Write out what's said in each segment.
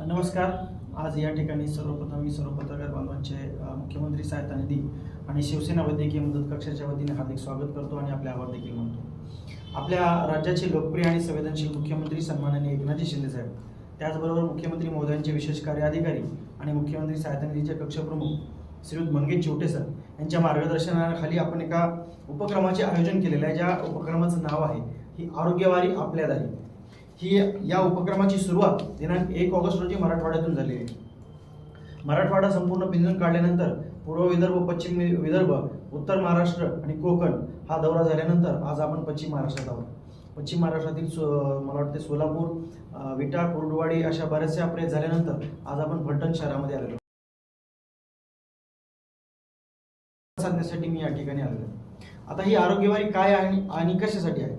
नमस्कार. आज या ठिकाणी सर्वप्रथम मी सर्व पत्रकार बांधवांचे मुख्यमंत्री सहायता निधी आणि शिवसेना वैद्यकीय मदत कक्षाच्या वतीने हार्दिक स्वागत करतो आणि आपले आभार देखील मानतो. आपल्या राज्याचे लोकप्रिय आणि संवेदनशील मुख्यमंत्री सन्माननीय एकनाथजी शिंदे साहेब त्याचबरोबर मुख्यमंत्री महोदयांचे विशेष कार्य अधिकारी आणि मुख्यमंत्री सहायता निधीचे कक्षप्रमुख श्रीयुत मंगेश चिवटे सर यांच्या मार्गदर्शनाखाली आपण एका उपक्रमाचे आयोजन केलेलं आहे. ज्या उपक्रमाचं नाव आहे ही आरोग्यवारी आपल्या दारी ही या उपक्रमाची सुरुवात दिनांक एक ऑगस्ट रोजी मराठवाड्यातून झाली आहे. मराठवाडा संपूर्ण पिंजून काढल्यानंतर पूर्व विदर्भ पश्चिम विदर्भ उत्तर महाराष्ट्र आणि कोकण हा दौरा झाल्यानंतर आज आपण पश्चिम महाराष्ट्रात आहोत. पश्चिम महाराष्ट्रातील सो मला वाटते सोलापूर विटा कुर्डवाडी अशा बऱ्याचशा प्रयत्न झाल्यानंतर आज आपण फलटण शहरामध्ये आलेलो साधण्यासाठी मी या ठिकाणी आलेलो आता ही आरोग्यवारी काय आहे आणि कशासाठी आहे?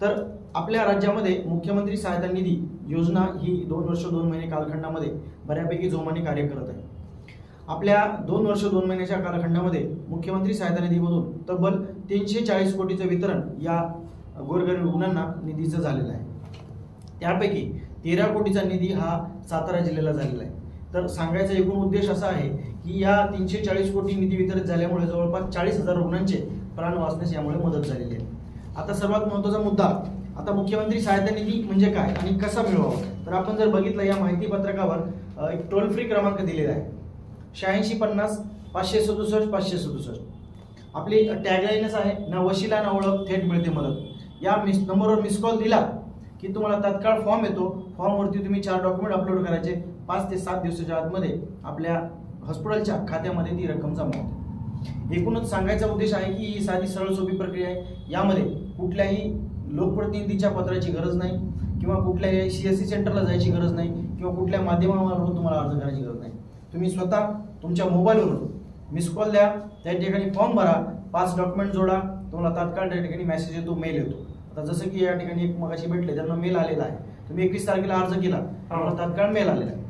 तर आपल्या राज्यामध्ये मुख्यमंत्री सहायता निधी योजना ही दोन वर्ष दोन महिने कालखंडामध्ये बऱ्यापैकी जोमाने कार्य करत आहे. आपल्या दोन वर्ष दोन महिन्याच्या कालखंडामध्ये मुख्यमंत्री सहायता निधीमधून तब्बल तीनशे चाळीस कोटीचं वितरण या गोरगरीब रुग्णांना निधीचं झालेलं आहे. त्यापैकी तेरा कोटीचा निधी हा सातारा जिल्ह्याला झालेला आहे. तर सांगायचा एकूण उद्देश असा आहे की या तीनशे चाळीस कोटी निधी वितरित झाल्यामुळे जवळपास चाळीस हजार रुग्णांचे प्राण वाचण्यास यामुळे मदत झालेली आहे. आता सर्वात महत्त्वाचा मुद्दा आता मुख्यमंत्री सहायता निधी म्हणजे काय आणि कसा मिळवावा? तर आपण जर बघितलं या माहिती पत्रकावर एक टोल फ्री क्रमांक दिलेला आहे. शहाऐंशी पन्नास पाचशे सदुसष्ट पाचशे सदुसष्ट. आपली टॅगलाईनच आहे ना वशिला ना ओळख थेट मिळते मदत. या मिस नंबरवर मिस कॉल दिला की तुम्हाला तात्काळ फॉर्म येतो. फॉर्मवरती तुम्ही चार डॉक्युमेंट अपलोड करायचे. पाच ते सात दिवसाच्या आतमध्ये आपल्या हॉस्पिटलच्या खात्यामध्ये ती रक्कम जमा होते एकूणच सांगायचा उद्देश आहे की ही साधी सरळ सोपी प्रक्रिया आहे. यामध्ये कुठल्याही लोकप्रतिनिधीच्या पत्राची गरज नाही किंवा कुठल्याही सी एस सी सेंटरला जायची गरज नाही किंवा कुठल्या माध्यमावरून तुम्हाला अर्ज करायची गरज नाही. तुम्ही स्वतः तुमच्या मोबाईलवरून मिस कॉल द्या त्या ठिकाणी फॉर्म भरा पाच डॉक्युमेंट जोडा तुम्हाला तात्काळ त्या ठिकाणी मेसेज येतो मेल येतो. आता जसं की या ठिकाणी एक मगाशी भेटले त्यांना मेल आलेला आहे. तुम्ही एकवीस तारखेला अर्ज केला तुम्हाला तात्काळ मेल आलेला आहे.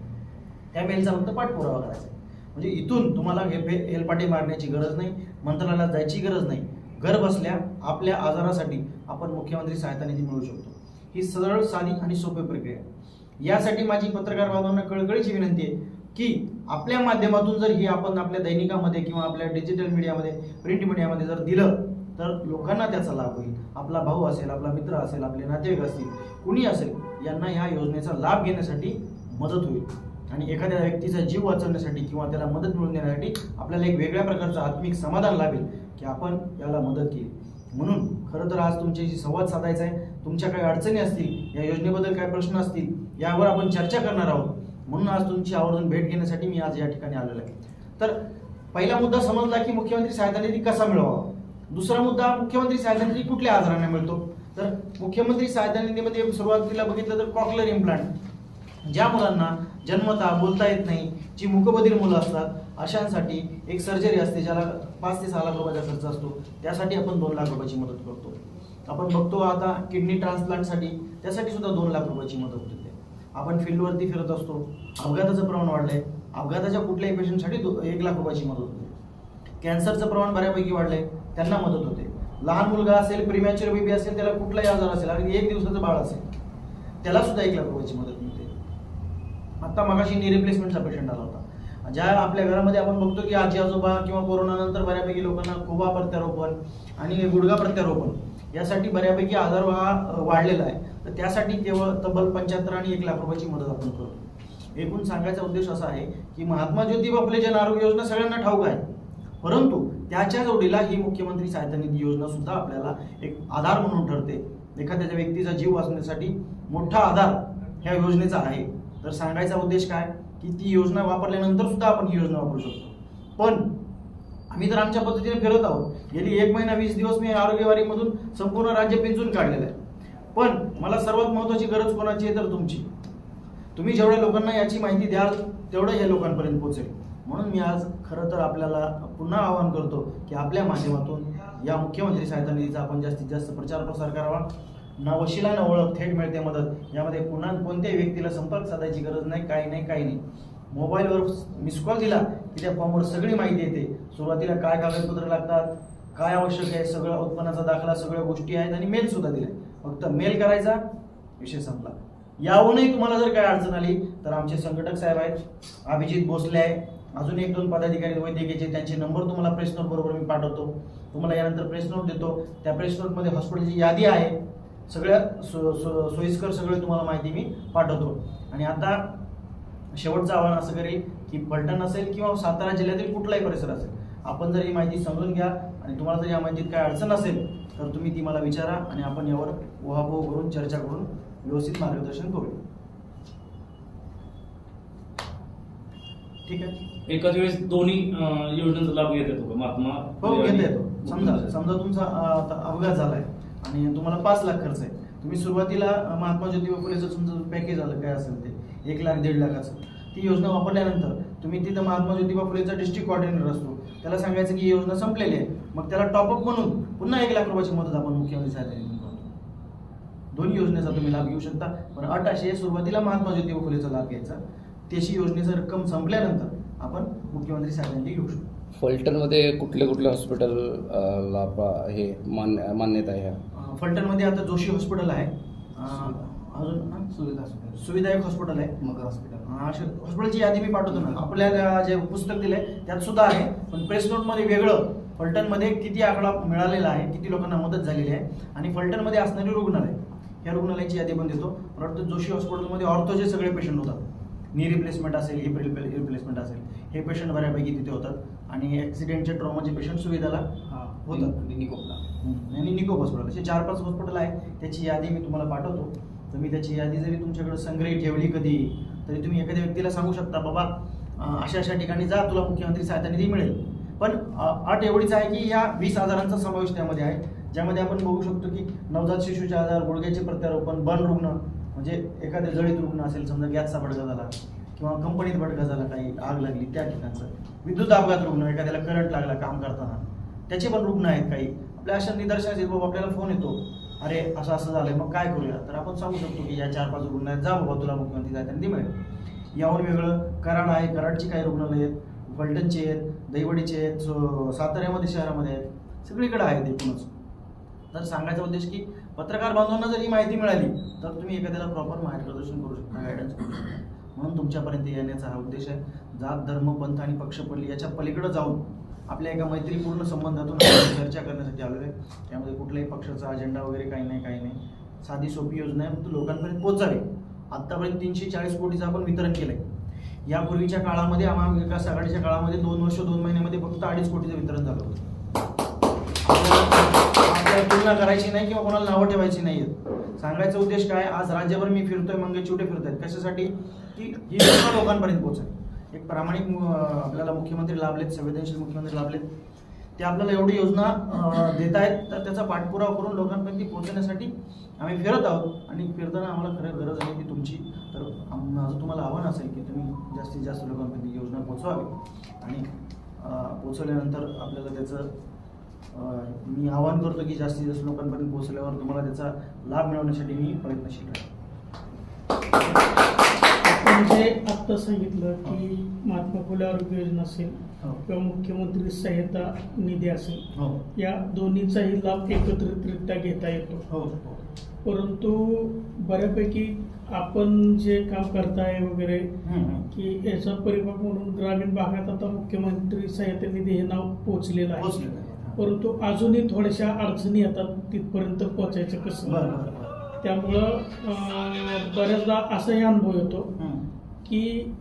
त्या मेलचा फक्त पाठपुरावा करायचा म्हणजे इथून तुम्हाला हे फे- हेलपाटे मारण्याची गरज नाही मंत्रालयात जायची गरज नाही. घर बसल्या आपल्या आजारासाठी आपण मुख्यमंत्री सहायता निधी मिळवू शकतो. ही सरळ साधी आणि सोपी प्रक्रिया आहे. यासाठी माझी पत्रकार बांधवांना कळकळीची विनंती आहे की आपल्या माध्यमातून जर ही आपण आपल्या दैनिकामध्ये किंवा आपल्या डिजिटल मीडियामध्ये प्रिंट मीडियामध्ये जर दिलं तर लोकांना त्याचा लाभ होईल. आपला भाऊ असेल आपला मित्र असेल आपले नातेवाईक असतील कुणी असेल यांना ह्या योजनेचा लाभ घेण्यासाठी मदत होईल. आणि एखाद्या व्यक्तीचा जीव वाचवण्यासाठी किंवा त्याला मदत मिळवून देण्यासाठी आपल्याला एक वेगळ्या प्रकारचं आत्मिक समाधान लाभेल की आपण याला मदत केली. म्हणून खरं तर आज तुमच्याशी संवाद साधायचा आहे. तुमच्या काही अडचणी असतील या योजनेबद्दल काय प्रश्न असतील यावर आपण चर्चा करणार आहोत. म्हणून आज तुमची आवर्जून भेट घेण्यासाठी मी आज या ठिकाणी आलेलो आहे. तर पहिला मुद्दा समजला की मुख्यमंत्री सहायता निधी कसा मिळवावा दुसरा मुद्दा मुख्यमंत्री सहायता निधी कुठल्या आजारांना मिळतो? तर मुख्यमंत्री सहायता निधीमध्ये सुरुवातीला बघितलं तर कॉकलर इम्प्लांट ज्या मुलांना जन्मता बोलता येत नाही जी मुकबधीर मुलं असतात अशांसाठी एक सर्जरी असते ज्याला पाच ते सहा लाख रुपयाचा खर्च असतो. त्यासाठी आपण दोन लाख रुपयाची मदत करतो. आपण बघतो आता किडनी ट्रान्सप्लांटसाठी त्यासाठी सुद्धा दोन लाख रुपयाची मदत देते आपण फील्डवरती फिरत असतो. अपघाताचं प्रमाण वाढलंय. अपघाताच्या कुठल्याही पेशंटसाठी दो- एक लाख रुपयाची मदत होते. कॅन्सरचं प्रमाण बऱ्यापैकी वाढलंय त्यांना मदत होते. लहान मुलगा असेल प्रिमॅच्युअर बेबी असेल त्याला कुठलाही आजार असेल आणि एक दिवसाचं बाळ असेल त्याला सुद्धा एक लाख रुपयाची मदत आत्ता मगाशी नी रिप्लेसमेंटचा पेशंट आला होता. ज्या आपल्या घरामध्ये आपण बघतो की आजी आजोबा किंवा कोरोनानंतर बऱ्यापैकी लोकांना खुबा प्रत्यारोपण आणि गुडघा प्रत्यारोपण यासाठी बऱ्यापैकी आजार हा वाढलेला आहे. तर त्यासाठी केवळ तब्बल पंच्याहत्तर आणि एक लाख रुपयाची मदत आपण करतो एकूण सांगायचा उद्देश असा आहे की महात्मा ज्योतिबा फुले जन आरोग्य योजना सगळ्यांना ठाऊक आहे. परंतु त्याच्या जोडीला ही मुख्यमंत्री सहायता निधी योजना सुद्धा आपल्याला एक आधार म्हणून ठरते. एखाद्या व्यक्तीचा जीव वाचण्यासाठी मोठा आधार ह्या योजनेचा आहे. तर सांगायचा उद्देश काय? की ती योजना वापरल्यानंतर सुद्धा आपण ही योजना वापरू शकतो. पण आम्ही तर आमच्या पद्धतीने फिरत आहोत. गेली एक महिना वीस दिवस मी आरोग्यवारीमधून संपूर्ण राज्य पिंजून काढलेलं आहे. पण मला सर्वात महत्त्वाची गरज कोणाची आहे तर तुमची. तुम्ही जेवढ्या लोकांना याची माहिती द्याल तेवढं या लोकांपर्यंत पोहोचेल. म्हणून मी आज खरं तर आपल्याला पुन्हा आवाहन करतो की आपल्या माध्यमातून या मुख्यमंत्री सहायता निधीचा आपण जास्तीत जास्त प्रचार प्रसार करावा. ना वशिला ना ओळख थेट मिळते मदत. यामध्ये पुन्हा कोणत्याही व्यक्तीला संपर्क साधायची गरज नाही काही नाही काही नाही. मोबाईलवर मिस कॉल दिला की त्या फॉर्मवर सगळी माहिती येते. सुरुवातीला काय कागदपत्र लागतात काय आवश्यक आहे सगळं उत्पन्नाचा दाखला सगळ्या गोष्टी आहेत आणि मेल सुद्धा दिलाय फक्त मेल करायचा विषय संपला. याहूनही तुम्हाला जर काय अडचण आली तर आमचे संघटक साहेब आहेत अभिजित भोसले आहे. अजून एक दोन पदाधिकारी वैद्यकीयचे त्यांचे नंबर तुम्हाला प्रेस नोट बरोबर मी पाठवतो. तुम्हाला यानंतर प्रेस नोट देतो. त्या प्रेस नोटमध्ये हॉस्पिटलची यादी आहे. सगळ्या सो सो सोयीस्कर सगळे तुम्हाला माहिती मी पाठवतो. आणि आता शेवटचं आव्हान असं करेल की फलटण असेल किंवा सातारा जिल्ह्यातील कुठलाही परिसर असेल आपण जर ही माहिती समजून घ्या आणि तुम्हाला जर या माहितीत काय अडचण असेल तर तुम्ही ती मला विचारा आणि आपण यावर उहापोह करून चर्चा करून व्यवस्थित मार्गदर्शन करू ठीक आहे? एकाच वेळेस दोन्ही योजनांचा लाभ घेता येतो का? महात्मा हो घेता येतो. समजा. समजा तुमचा अपघात झालाय. आणि तुम्हाला पाच लाख खर्च आहे. तुम्ही सुरुवातीला महात्मा ज्योतिबा फुलेचं तुमचं पॅकेज आलं काय असेल ते एक लाख दीड लाखाचं ती योजना वापरल्यानंतर तुम्ही तिथं महात्मा ज्योतिबा फुलेचा डिस्ट्रिक्ट कॉर्डिनेटर असतो. त्याला सांगायचं की ही योजना संपलेली आहे. मग त्याला टॉपअप म्हणून पुन्हा एक लाख रुपयाची मदत आपण मुख्यमंत्री सहायता दोन्ही योजनेचा तुम्ही लाभ घेऊ शकता. पण अट अशी आहे सुरुवातीला महात्मा ज्योतिबा फुलेचा लाभ घ्यायचा. त्याची योजनेचा रक्कम संपल्यानंतर आपण मुख्यमंत्री सहायता घेऊ शकतो. फलटणमध्ये कुठले कुठले हॉस्पिटल ला हे मान्य मान्यता आहे? ह्या? फलटणमध्ये आता जोशी हॉस्पिटल आहे. अजून? सुविधा हॉस्पिटल सुविधायक हॉस्पिटल आहे. मगर हॉस्पिटल. हॉस्पिटलची यादी मी पाठवतो ना. आपल्याला जे पुस्तक दिलंय त्यात सुद्धा आहे. पण प्रेस नोटमध्ये वेगळं. फलटणमध्ये किती आकडा मिळालेला आहे किती लोकांना मदत झालेली आहे. आणि फलटणमध्ये असणारी रुग्णालय या रुग्णालयाची यादी पण देतो. मला वाटतं जोशी हॉस्पिटलमध्ये ऑर्थोचे सगळे पेशंट होतात. नी रिप्लेसमेंट असेल हिप रिप्लेसमेंट असेल. हे पेशंट बऱ्यापैकी तिथे होतात. आणि ॲक्सिडेंटचे ट्रॉमाचे पेशंट सुविधाला होतात. निकोपला. आणि निको हॉस्पिटल असे चार पाच हॉस्पिटल आहे. त्याची यादी मी तुम्हाला पाठवतो. तर मी त्याची यादी जरी तुमच्याकडे संग्रही ठेवली कधी तरी तुम्ही एखाद्या व्यक्तीला सांगू शकता बाबा अशा अशा ठिकाणी जा तुला मुख्यमंत्री सहायता निधी मिळेल. पण अट एवढीच आहे की या वीस आजारांचा समावेश त्यामध्ये आहे ज्यामध्ये आपण बघू शकतो की नवजात शिशूचे आजार गुडघ्याचे प्रत्यारोपण बन रुग्ण म्हणजे एखाद्या जळीत रुग्ण असेल समजा गॅसचा भडका झाला किंवा कंपनीत भडका झाला काही आग लागली त्या ठिकाणचं. विद्युत अपघात रुग्ण एखाद्याला करंट लागला काम करताना. त्याचे पण रुग्ण आहेत काही. आपल्या अशा निदर्शनास येत बाबा आपल्याला फोन येतो. अरे असं असं झालंय मग काय करूया? तर आपण सांगू शकतो की या चार पाच रुग्ण आहेत जा बाबा तुला मुख्यमंत्री जायचं ती मिळेल. यावर वेगळं कराड आहे कराडची काही रुग्णालय आहेत फलटणचे आहेत दहिवडीचे आहेत साताऱ्यामध्ये शहरामध्ये आहेत. सगळीकडे आहेत एकूणच. तर सांगायचा उद्देश की पत्रकार बांधवांना जर ही माहिती मिळाली तर तुम्ही एखाद्याला प्रॉपर मार्गदर्शन करू शकता गायडन्स करू शकता. म्हणून तुमच्यापर्यंत येण्याचा हा उद्देश आहे. जात धर्म पंथ आणि पक्षपल्ली याच्या पलीकडे जाऊन आपल्या एका मैत्रीपूर्ण संबंधातून चर्चा करण्यासाठी आलेलो आहे. त्यामध्ये कुठल्याही पक्षाचा अजेंडा वगैरे काही नाही काही नाही. साधी सोपी योजना आहे फक्त लोकांपर्यंत पोहोचावी. आत्तापर्यंत तीनशे चाळीस कोटीचं आपण वितरण केलंय. यापूर्वीच्या काळामध्ये महाविकास आघाडीच्या काळामध्ये दोन वर्ष दोन महिन्यामध्ये फक्त अडीच कोटीचं वितरण झालं होतं. आपल्याला तुलना करायची नाही किंवा कोणाला नावं ठेवायची नाहीयेत सांगायचा उद्देश काय आज राज्यभर मी फिरतोय मंगे चिवटे आहेत कशासाठी? की ही लोकांपर्यंत पोहोचावी. एक प्रामाणिक आपल्याला मुख्यमंत्री लाभलेत संवेदनशील मुख्यमंत्री लाभलेत. ते आपल्याला एवढी योजना देत आहेत तर त्याचा पाठपुरावा करून लोकांपर्यंत ती पोहोचण्यासाठी आम्ही फिरत आहोत. आणि फिरताना आम्हाला खरं गरज आहे की तुमची तर माझं तुम्हाला आव्हान असेल की तुम्ही जास्तीत जास्त लोकांपर्यंत योजना पोचवावी आणि पोचवल्यानंतर आपल्याला त्याचं मी आवाहन करतो की जास्तीत जास्त लोकांपर्यंत पोहोचल्यावर तुम्हाला त्याचा लाभ मिळवण्यासाठी मी प्रयत्नशील राहील आपण जे आत्ता सांगितलं की महात्मा फुले आरोग्य योजना असेल हो. किंवा मुख्यमंत्री सहायता निधी असेल हो या दोन्हीचाही लाभ एकत्रितरित्या घेता येतो हो परंतु बऱ्यापैकी आपण जे काम करताय वगैरे. की याचा परिपाक म्हणून ग्रामीण भागात आता मुख्यमंत्री सहायता निधी हे नाव पोहोचलेलं आहे. परंतु अजूनही थोड्याशा अडचणी येतात तिथपर्यंत पोहोचायचं कसं त्यामुळं बऱ्याचदा असाही अनुभव येतो. की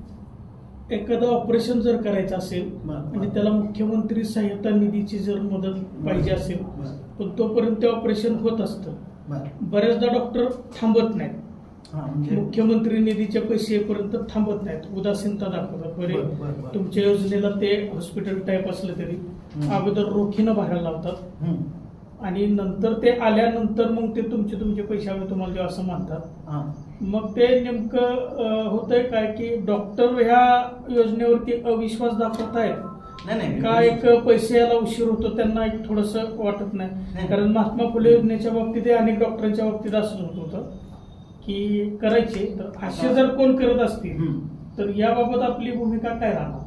एखादं ऑपरेशन जर करायचं असेल. आणि त्याला मुख्यमंत्री सहायता निधीची जर मदत पाहिजे असेल. पण तोपर्यंत ते ऑपरेशन होत असतं बऱ्याचदा डॉक्टर थांबत नाहीत हां म्हणजे मुख्यमंत्री निधीचे पैसे येईपर्यंत थांबत नाहीत उदासीनता दाखवतात बरे. तुमच्या योजनेला ते हॉस्पिटल टाईप असलं तरी. अगोदर रोखीनं भरायला लावतात. आणि नंतर ते आल्यानंतर मग ते तुमचे तुमचे पैसे हवे तुम्हाला जेव्हा असं म्हणतात हां. मग ते नेमकं होतंय काय की डॉक्टर ह्या योजनेवरती अविश्वास दाखवतायत नाही नाही. का एक पैसे यायला उशीर होतो त्यांना एक थोडस वाटत नाही. कारण महात्मा फुले योजनेच्या बाबतीत अनेक डॉक्टरांच्या बाबतीत असंच होत होतं की करायचे तर असे जर कोण करत असतील. तर याबाबत आपली भूमिका काय राहणार?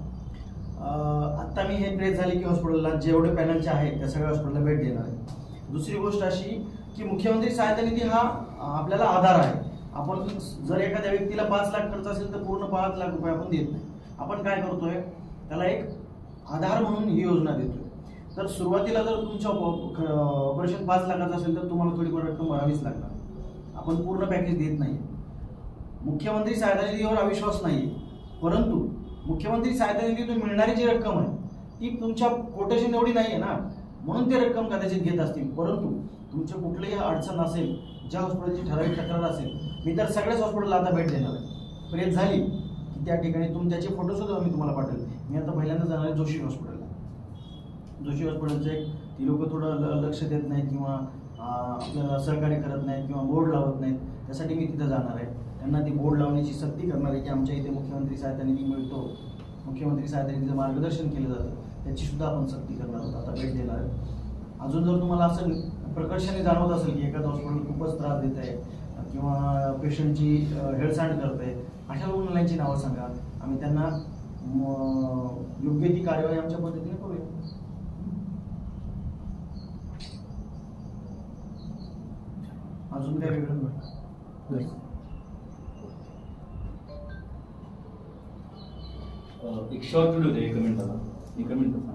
अं, आत्ता मी हे प्रेस झाली की हॉस्पिटलला जेवढे पॅनलचे आहेत त्या सगळ्या हॉस्पिटलला भेट देणार आहे. दुसरी गोष्ट अशी की मुख्यमंत्री सहायता निधी हा आपल्याला आधार आहे. आपण जर एखाद्या व्यक्तीला पाच लाख खर्च असेल तर पूर्ण पाच लाख रुपये आपण देत नाही. आपण काय करतोय? त्याला एक आधार म्हणून ही योजना देतोय. तर सुरुवातीला जर तुमचं ऑपरेशन पाच लाखाचं असेल तर तुम्हाला थोडीफार रक्कम भरावीच लागणार आपण पूर्ण पॅकेज देत नाही. मुख्यमंत्री सहायता निधीवर अविश्वास नाही. परंतु मुख्यमंत्री सहायता निधीतून मिळणारी जी रक्कम आहे ती तुमच्या कोटेशन एवढी नाही आहे ना. म्हणून ते रक्कम कदाचित घेत असतील. परंतु तुमच्या कुठलीही अडचण असेल ज्या हॉस्पिटलची ठराविक तक्रार असेल मी तर सगळ्याच हॉस्पिटलला आता भेट देणार आहे. प्रेत झाली की त्या ठिकाणी तुम त्याचे फोटोसुद्धा मी तुम्हाला पाठवेल. मी आता पहिल्यांदा जाणार आहे जोशी हॉस्पिटलला जोशी हॉस्पिटलचं एक ती लोक थोडं ल- लक्ष देत नाहीत किंवा आपल्याला सहकार्य करत नाहीत किंवा बोर्ड लावत नाहीत. त्यासाठी मी तिथं जाणार आहे. त्यांना ती बोर्ड लावण्याची सक्ती करणार आहे की आमच्या इथे मुख्यमंत्री सहायता निधी मिळतो मुख्यमंत्री सहायता निधीचं मार्गदर्शन केलं जातं. त्याची सुद्धा आपण सक्ती करणार आहोत आता भेट देणार आहे अजून जर तुम्हाला असं प्रकर्षाने जाणवत असेल की एखादं हॉस्पिटल खूपच त्रास देत आहे किंवा पेशंटची हेळसांड करत आहे अशा रुग्णालयांची नावं सांगा. आम्ही त्यांना योग्य ती कार्यवाही आमच्या पद्धतीने करूया. अजून काय वेगळं एक शॉर्ट व्हिडिओ द्या एका मिनिटाला एका मिनिटाचा